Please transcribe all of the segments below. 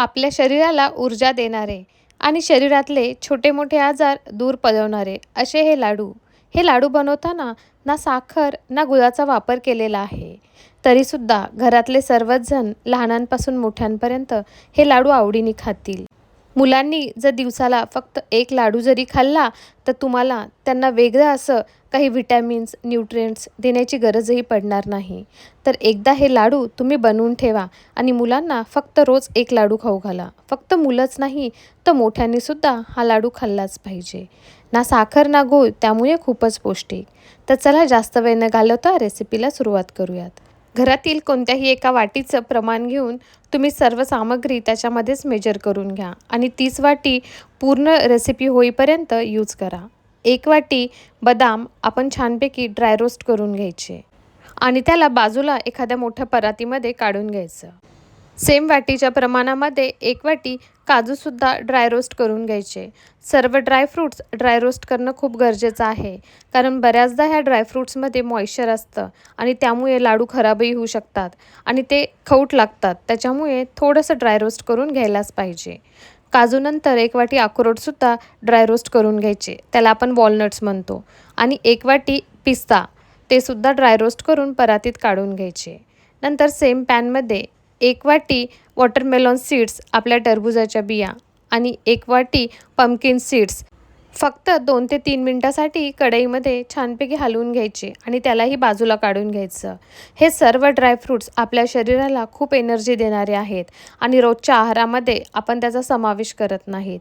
आपल्या शरीराला ऊर्जा देणारे आणि शरीरातले छोटे मोठे आजार दूर पळवणारे असे हे लाडू. हे लाडू बनवताना ना साखर ना गुळाचा वापर केलेला आहे. तरीसुद्धा घरातले सर्वच जण लहानांपासून मोठ्यांपर्यंत हे लाडू आवडीने खातील. मुलांनी जर दिवसाला फक्त एक लाडू जरी खाल्ला तर तुम्हाला त्यांना वेगळं असं काही व्हिटॅमिन्स न्यूट्रिएंट्स देण्याची गरजही पडणार नाही. तर एकदा हे लाडू तुम्ही बनवून ठेवा आणि मुलांना फक्त रोज एक लाडू खाऊ घाला. फक्त मुलंच नाही तर मोठ्यांनीसुद्धा हा लाडू खाल्लाच पाहिजे. ना साखर ना गूळ त्यामुळे खूपच पौष्टिक. तर चला जास्त वेळ न घालवता रेसिपीला सुरुवात करूयात. घरातील कोणत्याही एका वाटीचं प्रमाण घेऊन तुम्ही सर्व सामग्री त्याच्यामध्येच मेजर करून घ्या. आणि तीच वाटी पूर्ण रेसिपी होईपर्यंत यूज करा. एक वाटी बदाम आपण छानपैकी ड्राय रोस्ट करून घ्यायचे. आणि त्याला बाजूला एखाद्या मोठ्या परातीमध्ये काढून घ्यायचं. सेम वाटीच्या प्रमाणामध्ये एक वाटी काजूसुद्धा ड्राय रोस्ट करून घ्यायचे. सर्व ड्रायफ्रूट्स ड्राय रोस्ट करणं खूप गरजेचं आहे. कारण बऱ्याचदा ह्या ड्रायफ्रूट्समध्ये मॉइश्चर असतं आणि त्यामुळे लाडू खराबही होऊ शकतात आणि ते खऊट लागतात. त्याच्यामुळे थोडंसं ड्राय रोस्ट करून घ्यायलाच पाहिजे. काजूनंतर एक वाटी अक्रोडसुद्धा ड्राय रोस्ट करून घ्यायचे. त्याला आपण वॉलनट्स म्हणतो. आणि एक वाटी पिस्ता ते सुद्धा ड्राय रोस्ट करून परातीत काढून घ्यायचे. नंतर सेम पॅनमध्ये एक वाटी वॉटरमेलॉन सीड्स आपल्या टरबुजाच्या बिया आणि एक वाटी पम्पकिन सीड्स फक्त दोन ते तीन मिनटासाठी कढईमध्ये छानपैकी हलवून घ्यायचे आणि त्यालाही बाजूला काढून घ्यायचं. हे सर्व ड्रायफ्रूट्स आपल्या शरीराला खूप एनर्जी देणारे आहेत आणि रोजच्या आहारामध्ये आपण त्याचा समावेश करत नाहीत.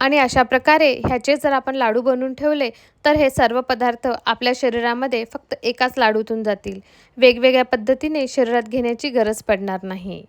आणि अशा प्रकारे ह्याचे जर आपण लाडू बनवून ठेवले तर हे सर्व पदार्थ आपल्या शरीरामध्ये फक्त एकाच लाडूतून जातील. वेगवेगळ्या पद्धतीने शरीरात घेण्याची गरज पडणार नाही.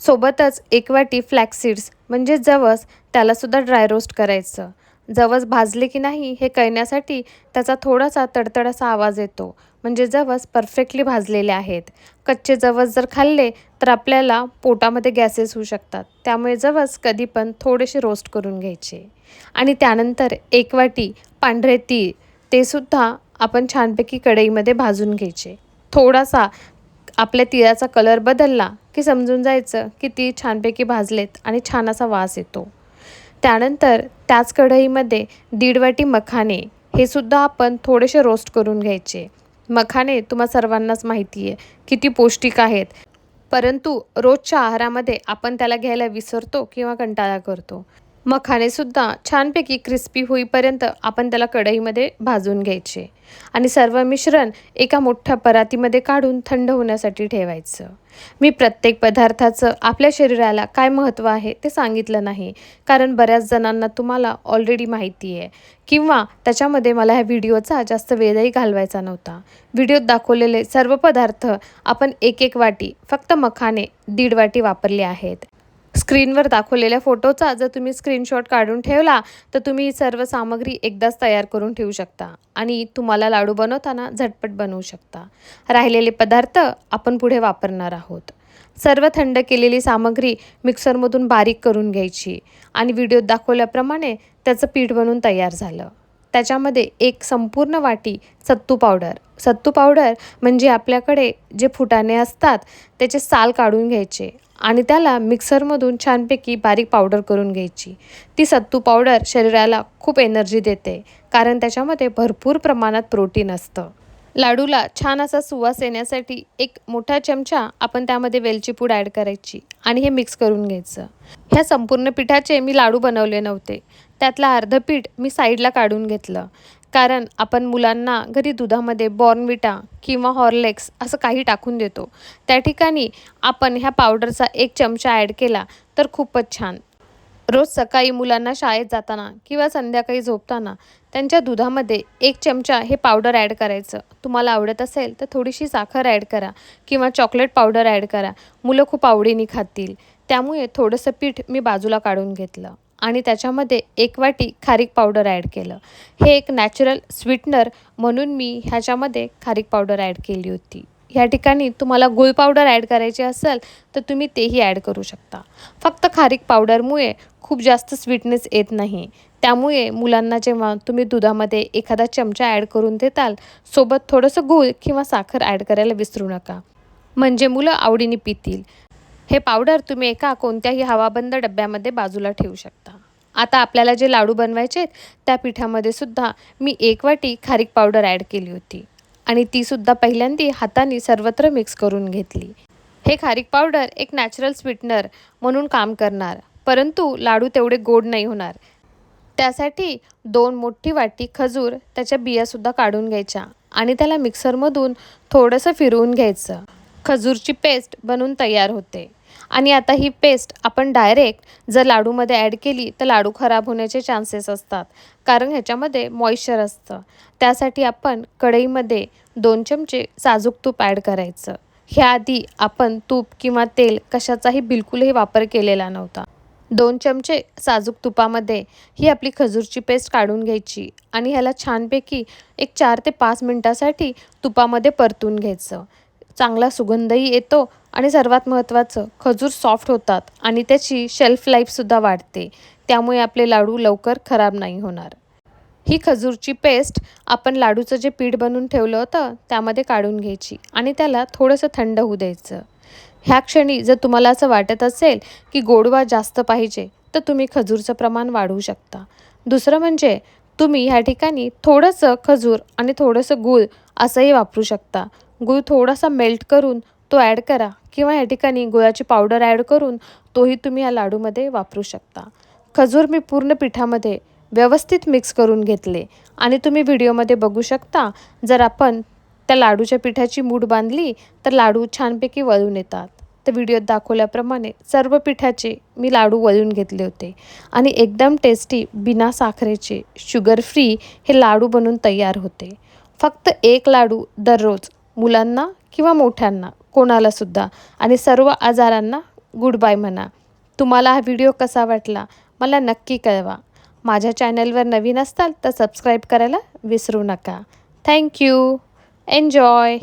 सोबतच एक वाटी फ्लॅक्सीड्स म्हणजे जवस त्यालासुद्धा ड्राय रोस्ट करायचं. जवस भाजले की नाही हे कळण्यासाठी त्याचा थोडासा तडतडासा आवाज येतो. म्हणजे जवस परफेक्टली भाजलेले आहेत. कच्चे जवस जर खाल्ले तर आपल्याला पोटामध्ये गॅसेस होऊ शकतात. त्यामुळे जवस कधी पण थोडेसे रोस्ट करून घ्यायचे. आणि त्यानंतर एक वाटी पांढरे तीळ ते सुद्धा आपण छानपैकी कढईमध्ये भाजून घ्यायचे. थोडासा आपल्या तिळाचा कलर बदलला की समजून जायचं की ती छानपैकी भाजलेत आणि छान असा वास येतो. त्यानंतर त्याच कढईमध्ये दीड वाटी मखाने हे सुद्धा आपण थोडेसे रोस्ट करून घ्यायचे. मखाने तुम्हा सर्वांनाच माहिती आहे किती पौष्टिक आहेत. परंतु रोजच्या आहारामध्ये आपण त्याला घ्यायला विसरतो किंवा कंटाळा करतो. मखानेसुद्धा छानपैकी क्रिस्पी होईपर्यंत आपण त्याला कढईमध्ये भाजून घ्यायचे आणि सर्व मिश्रण एका मोठ्या परातीमध्ये काढून थंड होण्यासाठी ठेवायचं. मी प्रत्येक पदार्थाचं आपल्या शरीराला काय महत्त्व आहे ते सांगितलं नाही कारण बऱ्याच जणांना तुम्हाला ऑलरेडी माहिती आहे किंवा त्याच्यामध्ये मला ह्या व्हिडिओचा जास्त वेळही घालवायचा नव्हता. व्हिडिओत दाखवलेले सर्व पदार्थ आपण एक एक वाटी फक्त मखाने दीड वाटी वापरले आहेत. स्क्रीनवर दाखवलेल्या फोटोचा जर तुम्ही स्क्रीनशॉट काढून ठेवला तर तुम्ही ही सर्व सामग्री एकदाच तयार करून ठेवू शकता आणि तुम्हाला लाडू बनवताना झटपट बनवू शकता. राहिलेले पदार्थ आपण पुढे वापरणार आहोत. सर्व थंड केलेली सामग्री मिक्सरमधून बारीक करून घ्यायची आणि व्हिडिओत दाखवल्याप्रमाणे त्याचं पीठ बनवून तयार झालं. त्याच्यामध्ये एक संपूर्ण वाटी सत्तू पावडर सत्तू पावडर म्हणजे आपल्याकडे जे फुटाणे असतात त्याचे साल काढून घ्यायचे आणि त्याला मिक्सरमधून छानपैकी बारीक पावडर करून घ्यायची. ती सत्तू पावडर शरीराला खूप एनर्जी देते कारण त्याच्यामध्ये भरपूर प्रमाणात प्रोटीन असतं. लाडूला छान असा सुवास येण्यासाठी एक मोठा चमचा आपण त्यामध्ये वेलची पूड ॲड करायची आणि हे मिक्स करून घ्यायचं. ह्या संपूर्ण पिठाचे मी लाडू बनवले नव्हते. त्यातलं अर्धं पीठ मी साईडला काढून घेतलं. कारण आपण मुलांना घरी दुधामध्ये बॉर्नविटा किंवा हॉर्लेक्स असं काही टाकून देतो. त्या ठिकाणी आपण ह्या पावडरचा एक चमचा ॲड केला तर खूपच छान. रोज सकाळी मुलांना शाळेत जाताना किंवा संध्याकाळी झोपताना त्यांच्या दुधामध्ये एक चमचा हे पावडर ॲड करायचं. तुम्हाला आवडत असेल तर थोडीशी साखर ॲड करा किंवा चॉकलेट पावडर ॲड करा. मुलं खूप आवडीने खातील. त्यामुळे थोडंसं पीठ मी बाजूला काढून घेतलं आणि त्याच्यामध्ये एक वाटी खारीक पावडर ॲड केलं. हे एक नॅचरल स्वीटनर म्हणून मी ह्याच्यामध्ये खारीक पावडर ॲड केली होती. ह्या ठिकाणी तुम्हाला गुळ पावडर ॲड करायची असेल तर तुम्ही तेही ॲड करू शकता. फक्त खारीक पावडरमुळे खूप जास्त स्वीटनेस येत नाही. त्यामुळे मुलांना जेव्हा तुम्ही दुधामध्ये एखादा चमचा ॲड करून देताल सोबत थोडंसं गूळ किंवा साखर ॲड करायला विसरू नका. म्हणजे मुलं आवडीने पितील. हे पावडर तुम्ही एका कोणत्याही हवाबंद डब्यामध्ये बाजूला ठेवू शकता. आता आपल्याला जे लाडू बनवायचे आहेत त्या पिठामध्ये सुद्धा मी एक वाटी खारीक पावडर ॲड केली होती. आणि तीसुद्धा पहिल्यांदी हाताने सर्वत्र मिक्स करून घेतली. हे खारीक पावडर एक नॅचरल स्वीटनर म्हणून काम करणार परंतु लाडू तेवढे गोड नाही होणार. त्यासाठी दोन मोठी वाटी खजूर त्याच्या बियासुद्धा काढून घ्यायच्या आणि त्याला मिक्सरमधून थोडंसं फिरवून घ्यायचं. खजूरची पेस्ट बनून तयार होते. आणि आता ही पेस्ट आपण डायरेक्ट जर लाडूमध्ये ॲड केली तर लाडू खराब होण्याचे चान्सेस असतात. कारण ह्याच्यामध्ये मॉइश्चर असतं. त्यासाठी आपण कढईमध्ये दोन चमचे साजूक तूप ॲड करायचं. ह्याआधी आपण तूप किंवा तेल कशाचाही बिलकुलही वापर केलेला नव्हता. दोन चमचे साजूक तुपामध्ये ही आपली खजूरची पेस्ट काढून घ्यायची आणि ह्याला छानपैकी एक चार ते पाच मिनटासाठी तुपामध्ये परतून घ्यायचं. चांगला सुगंधही येतो आणि सर्वात महत्त्वाचं खजूर सॉफ्ट होतात आणि त्याची शेल्फ लाईफसुद्धा वाढते. त्यामुळे आपले लाडू लवकर खराब नाही होणार. ही खजूरची पेस्ट आपण लाडूचं जे पीठ बनवून ठेवलं होतं त्यामध्ये काढून घ्यायची आणि त्याला थोडंसं थंड होऊ द्यायचं. ह्या क्षणी जर तुम्हाला असं वाटत असेल की गोडवा जास्त पाहिजे तर तुम्ही खजूरचं प्रमाण वाढवू शकता. दुसरं म्हणजे तुम्ही ह्या ठिकाणी थोडंसं खजूर आणि थोडंसं गूळ असंही वापरू शकता. गूळ थोडासा मेल्ट करून तो ॲड करा किंवा या ठिकाणी गुळाची पावडर ॲड करून तोही तुम्ही या लाडूमध्ये वापरू शकता. खजूर मी पूर्ण पिठामध्ये व्यवस्थित मिक्स करून घेतले आणि तुम्ही व्हिडिओमध्ये बघू शकता जर आपण त्या लाडूच्या पिठाची मूड बांधली तर लाडू छानपैकी वळून येतात. तर व्हिडिओत दाखवल्याप्रमाणे सर्व पिठाचे मी लाडू वळून घेतले होते आणि एकदम टेस्टी बिना साखरेचे शुगर फ्री हे लाडू बनून तयार होते. फक्त एक लाडू दररोज मुलांना किंवा मोठ्यांना कोणालासुद्धा. आणि सर्व आजारांना गुड बाय म्हणा. तुम्हाला हा व्हिडिओ कसा वाटला? मला नक्की कळवा. माझ्या चॅनलवर नवीन असताल तर सबस्क्राईब करायला विसरू नका. Thank you enjoy